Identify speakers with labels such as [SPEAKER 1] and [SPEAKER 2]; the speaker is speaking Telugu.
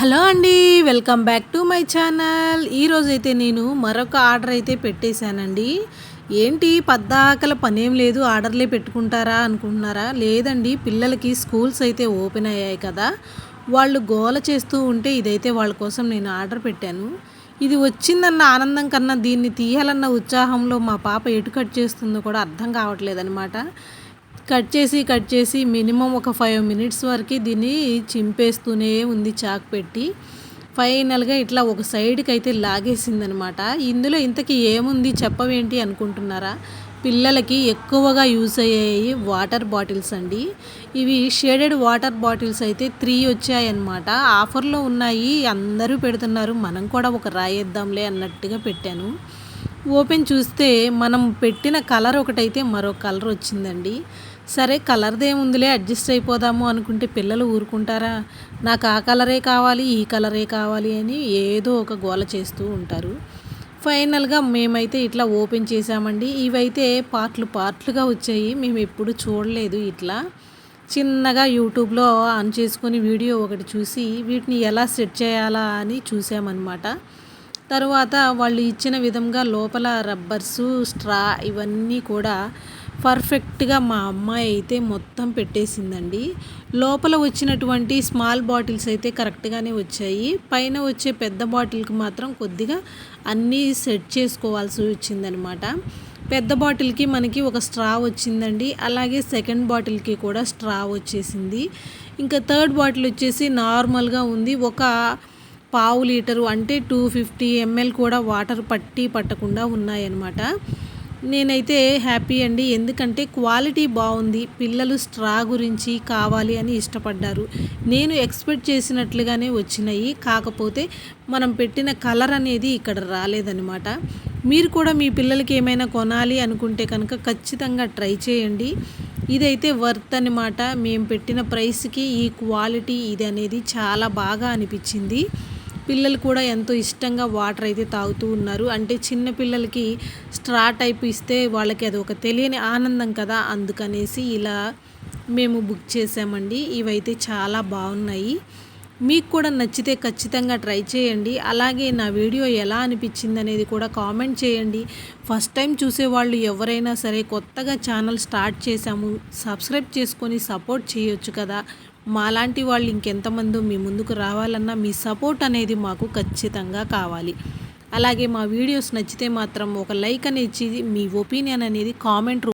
[SPEAKER 1] హలో అండి welcome back to my channel. ఈరోజైతే అయితే నేను మరొక ఆర్డర్ అయితే పెట్టేశానండి. ఏంటి పద్దాకల పనేం లేదు ఆర్డర్లే పెట్టుకుంటారా అనుకుంటున్నారా? లేదండి పిల్లలకి స్కూల్స్ అయితే ఓపెన్ అయ్యాయి కదా. వాళ్ళు గోల చేస్తూ ఉంటే ఇదైతే వాళ్ళ కోసం నేను ఆర్డర్ పెట్టాను. ఇది వచ్చిందన్న ఆనందం కన్నా దీన్ని తీయాలన్న ఉత్సాహంలో మా పాప ఎటు కట్ చేస్తుందో కూడా అర్థం కావట్లేదు అనమాట కట్ చేసి కట్ చేసి మినిమం ఒక ఫైవ్ మినిట్స్ వరకు దీన్ని చింపేస్తూనే ఉంది చాక్ పెట్టి. ఫైనల్గా ఇట్లా ఒక సైడ్కి అయితే లాగేసిందనమాట. ఇందులో ఇంతకీ ఏముంది చెప్పవేంటి అనుకుంటున్నారా? పిల్లలకి ఎక్కువగా యూస్ అయ్యాయి వాటర్ బాటిల్స్ అండి. ఇవి షేడెడ్ వాటర్ బాటిల్స్ అయితే త్రీ వచ్చాయన్నమాట ఆఫర్లో ఉన్నాయి అందరూ పెడుతున్నారు. మనం కూడా ఒక రాయేద్దాంలే అన్నట్టుగా పెట్టాను. ఓపెన్ చూస్తే మనం పెట్టిన కలర్ ఒకటైతే మరో కలర్ వచ్చిందండి. సరే కలర్దేముందిలే అడ్జస్ట్ అయిపోదాము అనుకుంటే పిల్లలు ఊరుకుంటారా? నాకు ఆ కలరే కావాలి ఈ కలరే కావాలి అని ఏదో ఒక గోల చేస్తూ ఉంటారు. ఫైనల్గా మేమైతే ఇట్లా ఓపెన్ చేసామండి ఇవైతే పార్ట్లు పార్ట్లుగా వచ్చాయి. మేము ఎప్పుడు చూడలేదు ఇట్లా. చిన్నగా యూట్యూబ్లో ఆన్ చేసుకొని వీడియో ఒకటి చూసి వీటిని ఎలా సెట్ చేయాలా అని చూసామన్నమాట. తర్వాత వాళ్ళు ఇచ్చిన విధంగా లోపల రబ్బర్సు స్ట్రా ఇవన్నీ కూడా పర్ఫెక్ట్గా మా అమ్మాయి అయితే మొత్తం పెట్టేసిందండి. లోపల వచ్చినటువంటి స్మాల్ బాటిల్స్ అయితే కరెక్ట్గానే వచ్చాయి. పైన వచ్చే పెద్ద బాటిల్కి మాత్రం కొద్దిగా అన్నీ సెట్ చేసుకోవాల్సి వచ్చిందనమాట. పెద్ద బాటిల్కి మనకి ఒక స్ట్రా వచ్చిందండి. అలాగే సెకండ్ బాటిల్కి కూడా స్ట్రా వచ్చేసింది. ఇంకా థర్డ్ బాటిల్ వచ్చేసి నార్మల్గా ఉంది. ఒక పావు లీటరు అంటే టూ ఫిఫ్టీ ఎంఎల్ కూడా వాటర్ పట్టి పట్టకుండా ఉన్నాయన్నమాట. నేనైతే హ్యాపీ అండి. ఎందుకంటే క్వాలిటీ బాగుంది. పిల్లలు స్ట్రా గురించి కావాలి అని ఇష్టపడ్డారు. నేను ఎక్స్పెక్ట్ చేసినట్లుగానే వచ్చినాయి. కాకపోతే మనం పెట్టిన కలర్ అనేది ఇక్కడ రాలేదనమాట మీరు కూడా మీ పిల్లలకి ఏమైనా కొనాలి అనుకుంటే కనుక ఖచ్చితంగా ట్రై చేయండి. ఇదైతే వర్త్ అనమాట మేము పెట్టిన ప్రైస్కి ఈ క్వాలిటీ ఇది అనేది చాలా బాగా అనిపించింది. పిల్లలు కూడా ఎంతో ఇష్టంగా వాటర్ అయితే తాగుతూ ఉన్నారు. అంటే చిన్న పిల్లలకి స్ట్రా టైప్ ఇస్తే వాళ్ళకి అది ఒక తెలియని ఆనందం కదా. అందుకనేసి ఇలా మేము బుక్ చేసామండి. ఇవైతే చాలా బాగున్నాయి. మీకు కూడా నచ్చితే ఖచ్చితంగా ట్రై చేయండి. అలాగే నా వీడియో ఎలా అనిపించింది అనేది కూడా కామెంట్ చేయండి. ఫస్ట్ టైం చూసేవాళ్ళు ఎవరైనా సరే కొత్తగా ఛానల్ స్టార్ట్ చేశాము సబ్స్క్రైబ్ చేసుకొని సపోర్ట్ చేయొచ్చు కదా. మాలాంటి వాళ్ళు ఇంకెంతమందో మీ ముందుకు రావాలన్నా మీ సపోర్ట్ అనేది మాకు ఖచ్చితంగా కావాలి. అలాగే మా వీడియోస్ నచ్చితే మాత్రం ఒక లైక్ అనేది మీ ఒపీనియన్ అనేది కామెంట్